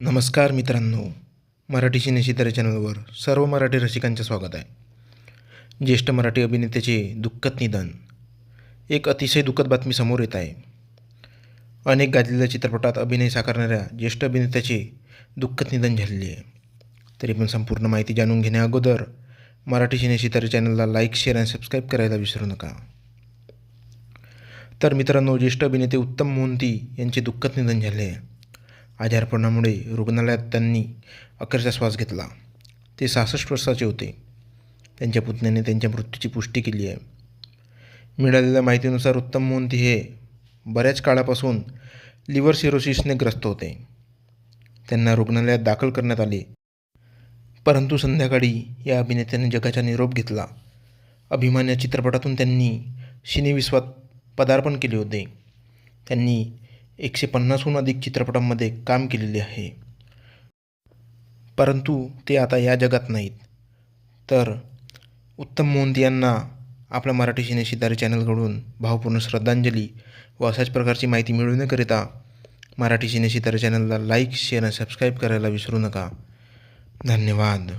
नमस्कार मित्रांनो मराठी सिनेशितर चॅनलवर सर्व मराठी रसिकांचे स्वागत आहे. ज्येष्ठ मराठी अभिनेत्याचे दुःखद निधन एक अतिशय दुःखद बातमी समोर येत आहे. अनेक गाजलेल्या चित्रपटात अभिनय साकारणाऱ्या ज्येष्ठ अभिनेत्याचे दुःखद निधन झालेले आहे. तरी पण संपूर्ण माहिती जाणून घेण्या अगोदर मराठी सिनेशितर चॅनलला लाईक शेअर आणि सबस्क्राईब करायला विसरू नका. तर मित्रांनो ज्येष्ठ अभिनेते उत्तम मोहंती यांचे दुःखद निधन झाले आहे. आजारपणामुळे रुग्णालयात त्यांनी अखेरचा श्वास घेतला. ते सहासष्ट वर्षाचे होते. त्यांच्या पुतण्याने त्यांच्या मृत्यूची पुष्टी केली आहे. मिळालेल्या माहितीनुसार उत्तम मोहंती हे बऱ्याच काळापासून लिव्हर सिरोसिसने ग्रस्त होते. त्यांना रुग्णालयात दाखल करण्यात आले. परंतु संध्याकाळी या अभिनेत्याने जगाचा निरोप घेतला. अभिमान या चित्रपटातून त्यांनी सिनेविश्वात पदार्पण केले होते. त्यांनी एकशे पन्नासहून अधिक चित्रपटांमध्ये काम केलेले आहे. परंतु ते आता या जगात नाहीत. तर उत्तम मोहंती यांना आपल्या मराठी सिनेशिदारी चॅनलकडून भावपूर्ण श्रद्धांजली व अशाच प्रकारची माहिती मिळवण्याकरिता मराठी सिनेशितारे चॅनलला लाईक शेअर आणि सबस्क्राईब करायला विसरू नका. धन्यवाद.